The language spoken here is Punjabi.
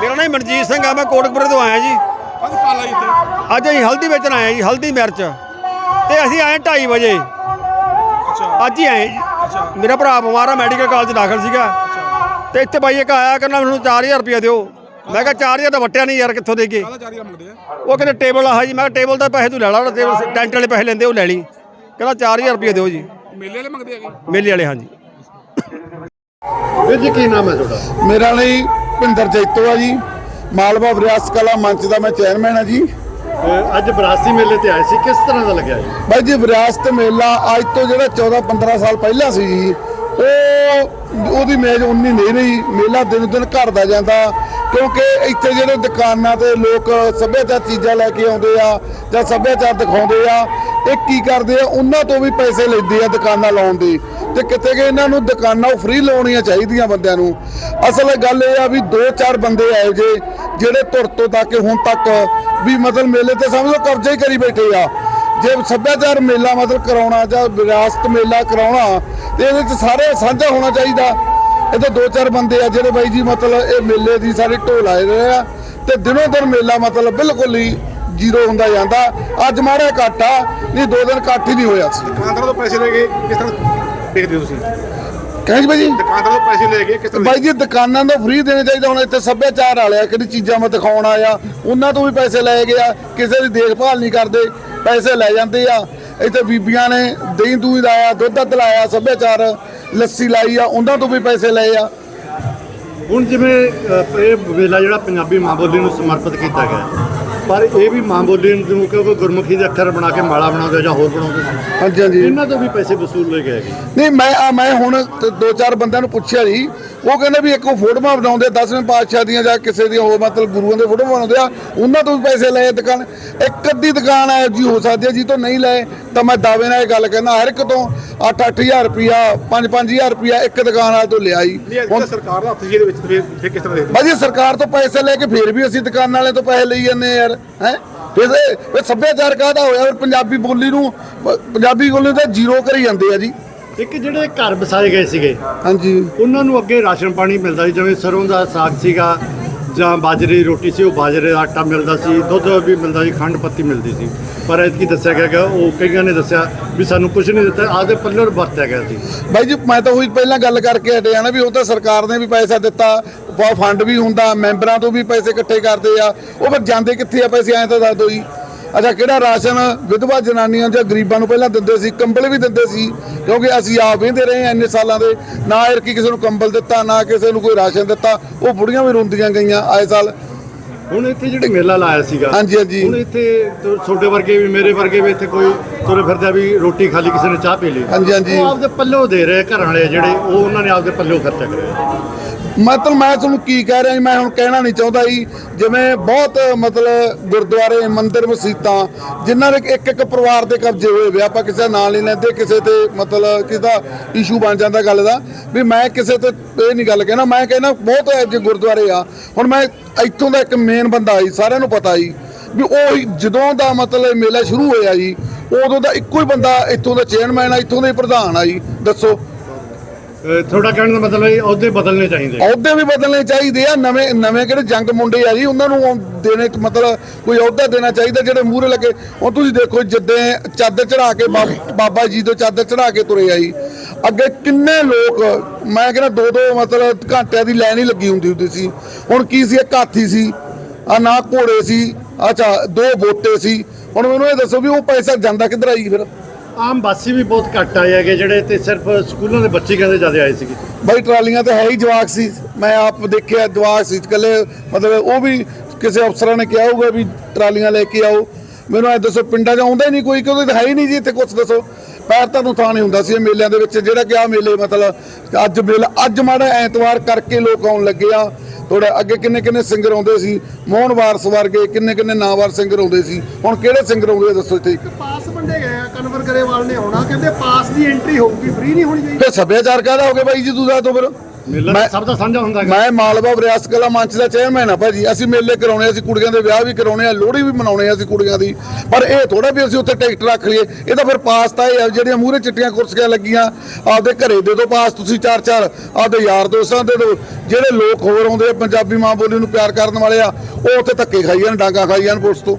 ਮੇਰਾ ਨਾਮ ਮਨਜੀਤ ਸਿੰਘ ਆ ਮੈਂ ਕੋਟਕਪੁਰੇ ਤੋਂ ਆਇਆ ਜੀ। ਆਈ ਇੱਥੇ ਅੱਜ ਅਸੀਂ ਹਲਦੀ ਵੇਚਣ ਆਏ ਜੀ ਹਲਦੀ ਮਿਰਚ। ਤੇ ਅਸੀਂ ਆਏ 2:30 ਵਜੇ। ਅੱਛਾ। ਅੱਜ ਹੀ ਆਏ ਜੀ। ਅੱਛਾ। ਮੇਰਾ ਭਰਾ ਬਿਮਾਰ ਆ ਮੈਡੀਕਲ ਕਾਲਜ ਦਾਖਲ ਸੀਗਾ। ਤੇ ਇੱਥੇ ਬਾਈ ਇੱਕ ਆਇਆ ਕਹਿੰਦਾ ਮੈਨੂੰ 4000 ਰੁਪਏ ਦਿਓ। ਮੈਂ ਕਿਹਾ 4000 ਤਾਂ ਵਟਿਆ ਨਹੀਂ ਯਾਰ ਕਿੱਥੋਂ ਕਾਹਦਾ ਮੰਗਦੇ ਆ? ਉਹ ਕਹਿੰਦੇ ਟੇਬਲ ਆ ਜੀ। ਮੈਂ ਕਿਹਾ ਟੇਬਲ ਦਾ ਪੈਸੇ ਤੂੰ ਲੈ ਲਾ ਉਹ ਟੇਬਲ ਟੈਂਟ ਵਾਲੇ ਪੈਸੇ ਲੈਂਦੇ ਉਹ ਲੈ ਲਈ। ਕਹਿੰਦਾ 4000 ਰੁਪਏ ਦਿਓ ਜੀ। ਮੇਲੇ ਵਾਲੇ ਮੰਗਦੇ ਹੈਗੇ? ਮੇਲੇ ਵਾਲੇ ਹਾਂਜੀ। ਵੀਰ ਜੀ ਕੀ ਨਾਮ ਹੈ ਤੁਹਾਡਾ? ਮੇਰਾ ਲਈ ਭਿੰਦਰ ਜੈਤੋ ਆ ਜੀ ਮਾਲਵਾ ਵਿਰਾਸਤ ਕਲਾ ਮੰਚ ਦਾ ਮੈਂ ਚੇਅਰਮੈਨ ਆ ਜੀ। ਅੱਜ ਵਿਰਾਸਤੀ ਮੇਲੇ ਤੇ ਆਏ ਸੀ ਕਿਸ ਤਰ੍ਹਾਂ ਦਾ ਲੱਗਿਆ ਜੀ? ਬਾਈ ਜੀ ਵਿਰਾਸਤ ਮੇਲਾ ਅੱਜ ਤੋਂ ਜਿਹੜਾ 14 15 ਸਾਲ ਪਹਿਲਾਂ ਸੀ ਜੀ ਉਹ ਉਹਦੀ ਮੇਜ਼ ਉਨੀ ਨਹੀਂ ਰਹੀ, ਮੇਲਾ ਦਿਨ ਦਿਨ ਘਟਦਾ ਜਾਂਦਾ, ਕਿਉਂਕਿ ਇੱਥੇ ਜਿਹੜੇ ਦੁਕਾਨਾਂ ਤੇ ਲੋਕ ਸੱਭਿਆਚਾਰ ਚੀਜ਼ਾਂ ਲੈ ਕੇ ਆਉਂਦੇ ਆ ਜਾਂ ਸੱਭਿਆਚਾਰ ਦਿਖਾਉਂਦੇ ਆ, ਇਹ ਕੀ ਕਰਦੇ ਆ, ਉਹਨਾਂ ਤੋਂ ਵੀ ਪੈਸੇ ਲੈਂਦੇ ਆ ਦੁਕਾਨਾਂ ਲਾਉਣ ਦੇ। ਤੇ ਕਿਤੇ ਕਿ ਇਹਨਾਂ ਨੂੰ ਦੁਕਾਨਾਂ ਉਹ ਫ੍ਰੀ ਲਾਉਣੀਆਂ ਚਾਹੀਦੀਆਂ ਬੰਦਿਆਂ ਨੂੰ। ਅਸਲ ਗੱਲ ਇਹ ਆ ਵੀ ਦੋ ਚਾਰ ਬੰਦੇ ਆਏ ਜੇ, ਜਿਹੜੇ ਧੁਰ ਤੋਂ ਤੱਕ ਹੁਣ ਤੱਕ ਵੀ ਮਤਲਬ ਮੇਲੇ ਤੇ ਸਮਝੋ ਕਬਜ਼ਾ ਹੀ ਕਰੀ ਬੈਠੇ ਆ। ਜੇ ਸੱਭਿਆਚਾਰ ਮੇਲਾ ਮਤਲਬ ਕਰਾਉਣਾ ਜਾਂ ਵਿਰਾਸਤ ਮੇਲਾ ਕਰਾਉਣਾ ਤੇ ਇਹਦੇ ਚ ਸਾਰੇ ਸਾਂਝਾ ਹੋਣਾ ਚਾਹੀਦਾ। ਇਹਦੇ ਦੋ ਚਾਰ ਬੰਦੇ ਆ ਜਿਹੜੇ ਬਾਈ ਜੀ ਮਤਲਬ ਇਹ ਮੇਲੇ ਦੀ ਸਾਰੀ ਢੋਲ ਆਏ ਰਹੇ ਆ। ਤੇ ਦਿਨੋਂ ਦਿਨ ਮੇਲਾ ਮਤਲਬ ਬਿਲਕੁਲ ਹੀ ਜ਼ੀਰੋ ਹੁੰਦਾ ਜਾਂਦਾ। ਅੱਜ ਮਾੜਾ ਘੱਟ ਆ ਨਹੀਂ ਦੋ ਦਿਨ ਘੱਟ ਹੀ ਨਹੀਂ ਹੋਇਆ। ਸੀ ਦੁਕਾਨਦਾਰਾਂ ਤੋਂ ਪੈਸੇ ਲੈ ਕੇ ਕਿਸ ਤਰ੍ਹਾਂ ਦੇਖਦੇ ਹੋ ਤੁਸੀਂ? ਕਹਿੰਦੇ ਬਾਈ ਜੀ? ਦੁਕਾਨਦਾਰਾਂ ਤੋਂ ਪੈਸੇ ਲੈ ਕੇ ਕਿਸ ਤਰ੍ਹਾਂ ਬਾਈ ਜੀ ਦੁਕਾਨਾਂ ਤੋਂ ਫ੍ਰੀ ਦੇਣੇ ਚਾਹੀਦੇ। ਹੁਣ ਇੱਥੇ ਸੱਭਿਆਚਾਰ ਵਾਲੇ ਆ ਕਿਹੜੀ ਚੀਜ਼ਾਂ ਮੈਂ ਦਿਖਾਉਣ ਆਇਆ। ਉਹਨਾਂ ਤੋਂ ਵੀ ਪੈਸੇ ਲਏ ਗਏ ਆ ਕਿਸੇ ਦੀ ਦੇਖਭਾਲ ਨਹੀਂ ਕਰਦੇ। ਪੈਸੇ ਲੈ ਜਾਂਦੇ ਆ। ਇੱਥੇ ਬੀਬੀਆਂ ਨੇ ਦਹੀਂ ਦੂਧ ਲਾਇਆ ਦੁੱਧ ਦੱਧ ਲਾਇਆ ਸੱਭਿਆਚਾਰ ਲੱਸੀ ਲਾਈ ਆ ਉਹਨਾਂ ਤੋਂ ਵੀ ਪੈਸੇ ਲਏ ਆ। ਹੁਣ ਜਿਵੇਂ ਇਹ ਮੇਲਾ ਜਿਹੜਾ ਪੰਜਾਬੀ ਮਾਂ ਬੋਲੀ ਨੂੰ ਸਮਰਪਿਤ ਕੀਤਾ ਗਿਆ ਪਰ ਇਹ ਵੀ ਮਾਂ ਬੋਲੀ ਨੂੰ ਕਿਉਂਕਿ ਗੁਰਮੁਖੀ ਦੇ ਅੱਖਰ ਬਣਾ ਕੇ ਮਾਲਾ ਬਣਾਉਂਦੇ ਜਾਂ ਹੋਰ ਬਣਾਉਂਦੇ ਸੀ ਹਾਂਜੀ ਹਾਂਜੀ। ਇਹਨਾਂ ਤੋਂ ਵੀ ਪੈਸੇ ਵਸੂਲ ਲੈ ਗਏ ਨਹੀਂ ਮੈਂ ਆ ਮੈਂ ਹੁਣ ਤੇ ਦੋ ਚਾਰ ਬੰਦਿਆਂ ਨੂੰ ਪੁੱਛਿਆ ਜੀ ਉਹ ਕਹਿੰਦੇ ਵੀ ਇੱਕ ਉਹ ਫੋਟੋਆਂ ਬਣਾਉਂਦੇ ਦਸਵੇਂ ਪਾਤਸ਼ਾਹ ਦੀਆਂ ਜਾਂ ਕਿਸੇ ਦੀਆਂ ਹੋਰ ਮਤਲਬ ਗੁਰੂਆਂ ਦੇ ਫੋਟੋ ਬਣਾਉਂਦੇ ਆ ਉਹਨਾਂ ਤੋਂ ਵੀ ਪੈਸੇ ਲਏ ਦੁਕਾਨ। ਇੱਕ ਅੱਧੀ ਦੁਕਾਨ ਹੈ ਜੀ ਹੋ ਸਕਦੀ ਹੈ ਜੀ ਤੋਂ ਨਹੀਂ ਲਏ ਤਾਂ ਮੈਂ ਦਾਅਵੇ ਨਾਲ ਇਹ ਗੱਲ ਕਹਿੰਦਾ ਹਰ ਇੱਕ ਤੋਂ 8-8000 ਰੁਪਿਆ 5-5000 ਰੁਪਿਆ ਇੱਕ ਦੁਕਾਨ ਵਾਲੇ ਤੋਂ ਲਿਆ ਜੀ। ਤਾਂ ਸਰਕਾਰ ਦਾ ਹੱਥ ਸੀ ਇਹਦੇ ਵਿੱਚ ਫਿਰ ਫਿਰ ਕਿਸ ਤਰ੍ਹਾਂ ਦੇਖਦੇ ਬਾਜੀ ਸਰਕਾਰ ਤੋਂ ਪੈਸੇ ਲੈ ਕੇ ਫਿਰ ਵੀ ਅਸੀਂ ਦੁਕਾਨ ਵਾਲੇ ਤੋਂ ਪੈਸੇ ਲਈ ਜਾਂਦੇ ਯਾਰ ਹੈ? ਫਿਰ ਸੱਭਿਆਚਾਰ ਕਾਹਦਾ ਹੋਇਆ? ਪੰਜਾਬੀ ਬੋਲੀ ਨੂੰ ਪੰਜਾਬੀ ਬੋਲੀ ਤਾਂ ਜ਼ੀਰੋ ਕਰੀ ਜਾਂਦੇ ਆ ਜੀ। ਇੱਕ ਜਿਹੜੇ ਘਰ ਵਸਾਏ ਗਏ ਸੀਗੇ ਹਾਂਜੀ। ਉਹਨਾਂ ਨੂੰ ਅੱਗੇ ਰਾਸ਼ਨ ਪਾਣੀ ਮਿਲਦਾ ਸੀ ਜਿਵੇਂ ਸਰੋਂ ਦਾ ਸਾਗ ਸੀਗਾ ਜਾਂ ਬਾਜਰੇ ਦੀ ਰੋਟੀ ਸੀ ਉਹ ਬਾਜਰੇ ਦਾ ਆਟਾ ਮਿਲਦਾ ਸੀ ਦੁੱਧ ਵੀ ਮਿਲਦਾ ਸੀ ਖੰਡ ਪੱਤੀ ਮਿਲਦੀ ਸੀ। ਪਰ ਐਤਕੀ ਦੱਸਿਆ ਗਿਆ ਕਿ ਉਹ ਕਈਆਂ ਨੇ ਦੱਸਿਆ ਵੀ ਸਾਨੂੰ ਕੁਝ ਨਹੀਂ ਦਿੱਤਾ ਆਪਦੇ ਪੱਲੇ ਨੂੰ ਵਰਤਿਆ ਗਿਆ ਸੀ। ਬਾਈ ਜੀ ਮੈਂ ਤਾਂ ਉਹੀ ਪਹਿਲਾਂ ਗੱਲ ਕਰਕੇ ਹਟਿਆ ਨਾ ਵੀ ਉਹ ਤਾਂ ਸਰਕਾਰ ਨੇ ਵੀ ਪੈਸਾ ਦਿੱਤਾ ਫੰਡ ਵੀ ਹੁੰਦਾ ਮੈਂਬਰਾਂ ਤੋਂ ਵੀ ਪੈਸੇ ਇਕੱਠੇ ਕਰਦੇ ਆ ਉਹ ਫਿਰ ਜਾਂਦੇ ਕਿੱਥੇ ਆ ਪੈਸੇ ਐਂ ਤਾਂ ਦੱਸ ਦਿਓ ਜੀ। ਅੱਛਾ ਕਿਹੜਾ ਰਾਸ਼ਨ ਵਿਧਵਾ ਜਨਾਨੀਆਂ ਜਾਂ ਗਰੀਬਾਂ ਨੂੰ ਪਹਿਲਾਂ ਦਿੰਦੇ ਸੀ ਕੰਬਲ ਵੀ ਦਿੰਦੇ ਸੀ ਕਿਉਂਕਿ ਅਸੀਂ ਆਪ ਵੇਂਦੇ ਰਹੇ ਹਾਂ ਇੰਨੇ ਸਾਲਾਂ ਦੇ ਨਾ ਇਹ ਕਿ ਕਿਸੇ ਨੂੰ ਕੰਬਲ ਦਿੱਤਾ ਨਾ ਕਿਸੇ ਨੂੰ ਕੋਈ ਰਾਸ਼ਨ ਦਿੱਤਾ ਉਹ ਬੁੜੀਆਂ ਵੀ ਰੋਂਦੀਆਂ ਗਈਆਂ ਆਏ ਸਾਲ ਹੁਣ ਇੱਥੇ ਜਿਹੜੀ ਮੇਲਾ ਲਾਇਆ ਸੀਗਾ ਹਾਂਜੀ, ਹਾਂਜੀ। ਹੁਣ ਇੱਥੇ ਤੁਹਾਡੇ ਵਰਗੇ ਵੀ ਮੇਰੇ ਵਰਗੇ ਵੀ ਇੱਥੇ ਕੋਈ ਤੁਰੇ ਫਿਰਦਾ ਵੀ ਰੋਟੀ ਖਾਲੀ ਕਿਸੇ ਨੇ ਚਾਹ ਪੀ ਲਈ ਹਾਂਜੀ, ਹਾਂਜੀ। ਉਹ ਆਪਦੇ ਪੱਲਿਓ ਦੇ ਰਹੇ ਘਰਾਂ ਵਾਲੇ ਜਿਹੜੇ ਉਹ ਉਹਨਾਂ ਨੇ ਆਪਦੇ ਪੱਲਿਓ ਖਰਚਾ ਕਰਿਆ ਮਤਲਬ ਮੈਂ ਤੁਹਾਨੂੰ ਕੀ ਕਹਿ ਰਿਹਾ ਜੀ, ਮੈਂ ਹੁਣ ਕਹਿਣਾ ਨਹੀਂ ਚਾਹੁੰਦਾ ਜੀ। ਜਿਵੇਂ ਬਹੁਤ, ਮਤਲਬ ਗੁਰਦੁਆਰੇ, ਮੰਦਿਰ ਮਸੀਤਾਂ ਜਿਨ੍ਹਾਂ ਦੇ ਇੱਕ ਇੱਕ ਪਰਿਵਾਰ ਦੇ ਕਬਜ਼ੇ ਹੋਏ ਵੇ, ਆਪਾਂ ਕਿਸੇ ਦਾ ਨਾਂ ਨਹੀਂ ਲੈਂਦੇ, ਕਿਸੇ ਤੇ ਮਤਲਬ ਕਿਸੇ ਦਾ ਇਸ਼ੂ ਬਣ ਜਾਂਦਾ ਗੱਲ ਦਾ। ਵੀ ਮੈਂ ਕਿਸੇ ਤੇ ਇਹ ਨਹੀਂ ਗੱਲ ਕਹਿਣਾ, ਮੈਂ ਕਹਿੰਦਾ ਬਹੁਤ ਇਹੋ ਗੁਰਦੁਆਰੇ ਆ। ਹੁਣ ਮੈਂ ਇੱਥੋਂ ਦਾ ਇੱਕ ਮੇਨ ਬੰਦਾ ਜੀ, ਸਾਰਿਆਂ ਨੂੰ ਪਤਾ ਜੀ। ਵੀ ਉਹ ਜਦੋਂ ਦਾ ਮਤਲਬ ਮੇਲਾ ਸ਼ੁਰੂ ਹੋਇਆ ਜੀ, ਉਦੋਂ ਦਾ ਇੱਕੋ ਹੀ ਬੰਦਾ ਇੱਥੋਂ ਦਾ ਚੇਅਰਮੈਨ ਆ, ਇੱਥੋਂ ਦਾ ਹੀ ਪ੍ਰਧਾਨ ਆ ਜੀ, ਦੱਸੋ। ਅਹ ਕਹਿਣ ਦਾ ਮਤਲਬ ਇਹ ਅਹੁਦੇ ਬਦਲਣੇ ਚਾਹੀਦੇ। ਅਹੁਦੇ ਵੀ ਬਦਲਣੇ ਚਾਹੀਦੇ ਆ, ਨਵੇਂ ਨਵੇਂ ਕਿਹੜੇ ਜੰਗ ਮੁੰਡੇ ਆ ਜੀ, ਉਹਨਾਂ ਨੂੰ ਦੇਣੇ, ਮਤਲਬ ਕੋਈ ਅਹੁਦਾ ਦੇਣਾ ਚਾਹੀਦਾ ਜਿਹੜੇ ਮੂਹਰੇ ਲੱਗੇ। ਹੁਣ ਤੁਸੀਂ ਦੇਖੋ ਜਿੱਦਾਂ ਚਾਦਰ ਚੜਾ ਕੇ ਬਾਬਾ ਜੀ ਤੋਂ ਚਾਦਰ ਚੜਾ ਕੇ ਤੁਰੇ ਆ ਜੀ। ਅੱਗੇ ਕਿੰਨੇ ਲੋਕ, ਮੈਂ ਕਹਿੰਦਾ ਦੋ ਦੋ ਮਤਲਬ ਘੰਟਿਆਂ ਦੀ ਲਾਈਨ ਹੀ ਲੱਗੀ ਹੁੰਦੀ ਹੁੰਦੀ ਸੀ। ਹੁਣ ਕੀ ਸੀ, ਇੱਕ ਹਾਥੀ ਸੀ, ਆ ਨਾ ਘੋੜੇ ਸੀ, ਅੱਛਾ, ਦੋ ਬੋਟੇ ਸੀ। ਹੁਣ ਮੈਨੂੰ ਇਹ ਦੱਸੋ ਵੀ ਉਹ ਪੈਸਾ ਜਾਂਦਾ ਕਿੱਧਰ ਆਈ ਫਿਰ? ਆਮ ਵਾਸੀ ਵੀ ਬਹੁਤ ਘੱਟ ਆਏ ਹੈਗੇ ਜਿਹੜੇ ਤੇ ਸਿਰਫ ਸਕੂਲਾਂ ਦੇ ਬੱਚੇ ਕਹਿੰਦੇ ਜ਼ਿਆਦਾ ਆਏ ਸੀਗੇ। ਬਾਈ ਟਰਾਲੀਆਂ ਤਾਂ ਹੈ ਹੀ ਜਵਾਕ ਸੀ। ਮੈਂ ਆਪ ਦੇਖਿਆ ਜਵਾਕ ਸੀ, ਇਕੱਲੇ ਮਤਲਬ ਉਹ ਵੀ ਕਿਸੇ ਅਫਸਰਾਂ ਨੇ ਕਿਹਾ ਹੋਊਗਾ ਵੀ ਟਰਾਲੀਆਂ ਲੈ ਕੇ ਆਓ। ਮੈਨੂੰ ਐ ਦੱਸੋ, ਪਿੰਡਾਂ 'ਚ ਆਉਂਦਾ ਹੀ ਨਹੀਂ ਕੋਈ, ਕਿਉਂਕਿ ਹੈ ਹੀ ਨਹੀਂ ਜੀ ਇੱਥੇ ਕੁਝ ਦੱਸੋ। ਪੈਰ ਤੁਹਾਨੂੰ ਥਾਂ ਨਹੀਂ ਹੁੰਦਾ ਸੀ ਇਹ ਮੇਲਿਆਂ ਦੇ ਵਿੱਚ, ਜਿਹੜਾ ਕਿ ਆ ਮੇਲੇ ਮਤਲਬ ਅੱਜ ਮੇਲਾ, ਅੱਜ ਮਾੜਾ ਐਤਵਾਰ ਕਰਕੇ ਲੋਕ ਆਉਣ ਲੱਗੇ ਆ। ਥੋੜਾ ਅੱਗੇ ਕਿੰਨੇ ਕਿੰਨੇ ਸਿੰਗਰ ਆਉਂਦੇ ਸੀ ਮੋਹਨ ਵਾਰਸ ਵਰਗੇ ਕਿੰਨੇ ਕਿੰਨੇ ਨਾਵਾਰ ਸਿੰਗਰ ਆਉਂਦੇ ਸੀ ਹੁਣ ਕਿਹੜੇ ਸਿੰਗਰ ਆਉਂਦੇ ਦੱਸੋ ਇੱਥੇ ਪਾਸ ਵੰਡੇ ਗਏ ਆ ਕਨਵਰ ਗਰੇਵਾਲ ਨੇ ਆਉਣਾ ਕਹਿੰਦੇ ਪਾਸ ਦੀ ਐਂਟਰੀ ਹੋਊਗੀ ਫ੍ਰੀ ਨਹੀਂ ਹੋਣੀ ਚਾਹੀਦੀ। ਫਿਰ ਸੱਭਿਆਚਾਰ ਕਾਹਦਾ ਹੋ ਗਿਆ ਬਾਈ ਜੀ ਤੁਸੀਂ ਦੱਸ ਫਿਰ। ਮੇਲਾ ਮੈਂ- ਸਭ ਦਾ ਸਾਂਝਾ ਹੁੰਦਾ ਹੈਗਾ। ਮੈਂ ਮਾਲਵਾ ਵਿਰਾਸਤ ਕਲਾ ਮੰਚ ਦਾ ਚੇਅਰਮੈਨ ਆ ਭਾਜੀ। ਅਸੀਂ ਮੇਲੇ ਕਰਾਉਣੇ ਅਸੀਂ ਕੁੜੀਆਂ ਦੇ ਵਿਆਹ ਵੀ ਕਰਾਉਣੇ ਆ ਲੋਹੜੀ ਵੀ ਮਨਾਉਣੇ ਆ ਅਸੀਂ ਕੁੜੀਆਂ ਦੀ। ਪਰ ਇਹ ਥੋੜਾ ਵੀ ਅਸੀਂ ਉੱਥੇ ਟਿਕਟ ਰੱਖ ਲਈਏ। ਇਹ ਤਾਂ ਫਿਰ ਪਾਸ ਤਾਂ ਇਹ ਆ ਜਿਹੜੀਆਂ ਮੂਹਰੇ ਚਿੱਟੀਆਂ ਕੁਰਸੀਆਂ ਲੱਗੀਆਂ ਆਪਦੇ ਘਰੇ ਦੇ ਦਿਓ ਪਾਸ ਤੁਸੀਂ ਚਾਰ ਚਾਰ ਆਪਦੇ ਯਾਰ ਦੋਸਤਾਂ ਦੇ ਦਿਓ। ਜਿਹੜੇ ਲੋਕ ਹੋਰ ਆਉਂਦੇ ਆ, ਪੰਜਾਬੀ ਮਾਂ ਬੋਲੀ ਨੂੰ ਪਿਆਰ ਕਰਨ ਵਾਲੇ ਆ ਉਹ ਉੱਥੇ ਧੱਕੇ ਖਾਈ ਜਾਣ ਡਾਂਗਾ ਖਾਈ ਜਾਣ ਪੁਲਿਸ ਤੋਂ।